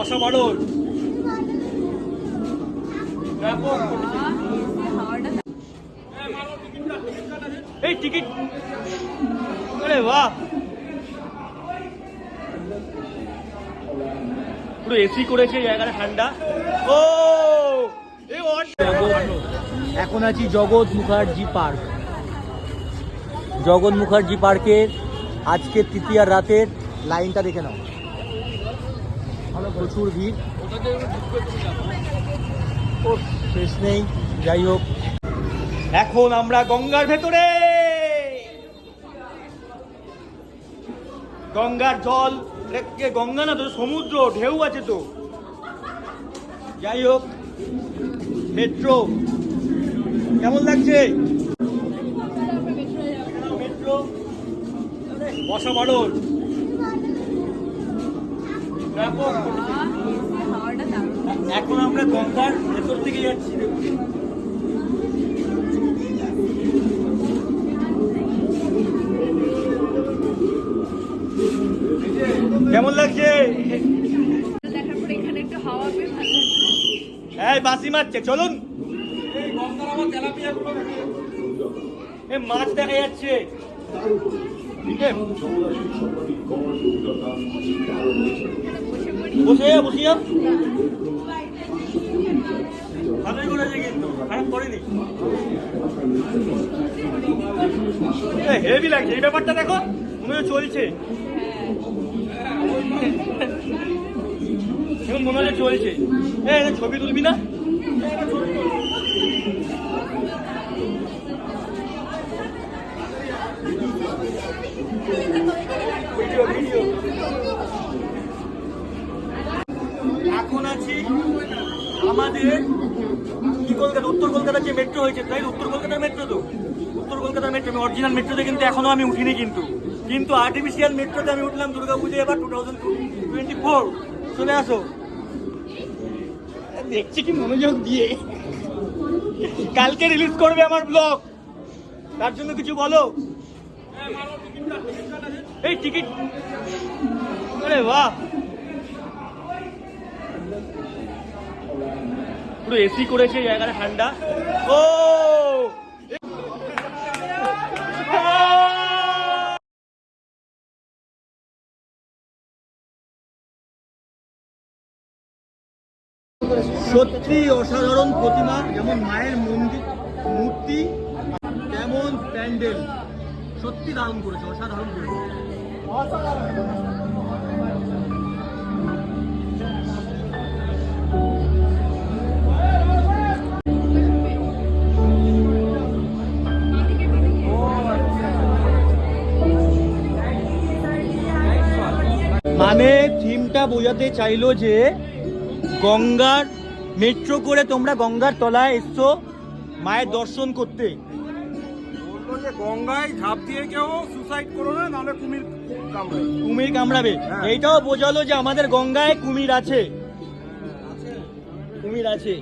অসাধারণ এই টিকিট। আরে বাহ। পুরো এসি করেছে জায়গাটা ঠান্ডা। ও! এখন আছি জগৎ মুখার্জি পার্ক। জগৎ মুখার্জি পার্কের আজকে তৃতীয় রাতের লাইনটা দেখে নাও। প্রচুর ভিড়। শেষ নেই, যাই হোক। এখন আমরা গঙ্গার ভেতরে! গঙ্গার জল গঙ্গা না তো, সমুদ্র, ঢেউ আছে তো। যাই হোক, মেট্রো। কেমন লাগছে? মেট্রো অসাধারণ এখন আমরা গঙ্গার ভেতর থেকে যাচ্ছি কেমন লাগছে। এই বাসি মারছে, চলুন মাছ দেখা যাচ্ছে? বসে বসে ভালোই করেছে কিন্তু, খারাপ করেনি। হেভি লাগছে, এই ব্যাপারটা দেখো, মনে চলছে। এখন মনে হচ্ছে চলছে। এ ছবি তুলবি না ভিডিও ভিডিও এখন আছি আমাদের কি কলকাতা? উত্তর কলকাতার যে মেট্রো হয়েছে তাই উত্তর কলকাতার মেট্রো তো? উত্তর কলকাতার মেট্রো অরিজিনাল মেট্রোতে কিন্তু এখনও আমি উঠিনি কিন্তু। কিন্তু আর্টিফিশিয়াল মেট্রোতে আমি উঠলাম দুর্গা পুজো এবার টু থাউজেন্ড টোয়েন্টি ফোর চলে আসো। দেখছি কি মনোযোগ দিয়ে। কালকে রিলিজ করবে আমার ব্লগ তার জন্য কিছু বলো। এই টিকিট আরে বাহ। পুরো এসি করেছে জায়গাটা ঠান্ডা। ও! সত্যি অসাধারণ প্রতিমা, যেমন মায়ের মন্দির, মূর্তি, তেমন প্যান্ডেল। সত্যি দারুণ করেছে, অসাধারণ করেছে। থিমটা বোঝাতে চাইলো যে গঙ্গার মেট্রো করে তোমরা গঙ্গার তলায় এসছো মায়ের দর্শন করতে। বলল যে গঙ্গায় ঝাঁপ দিয়ে কেউ সুসাইড করো না নাহলে কুমির কামড়ে কুমির কামড়াবে। হ্যাঁ। এইটাও বোঝালো যে আমাদের গঙ্গায় কুমির আছে। কুমির আছে।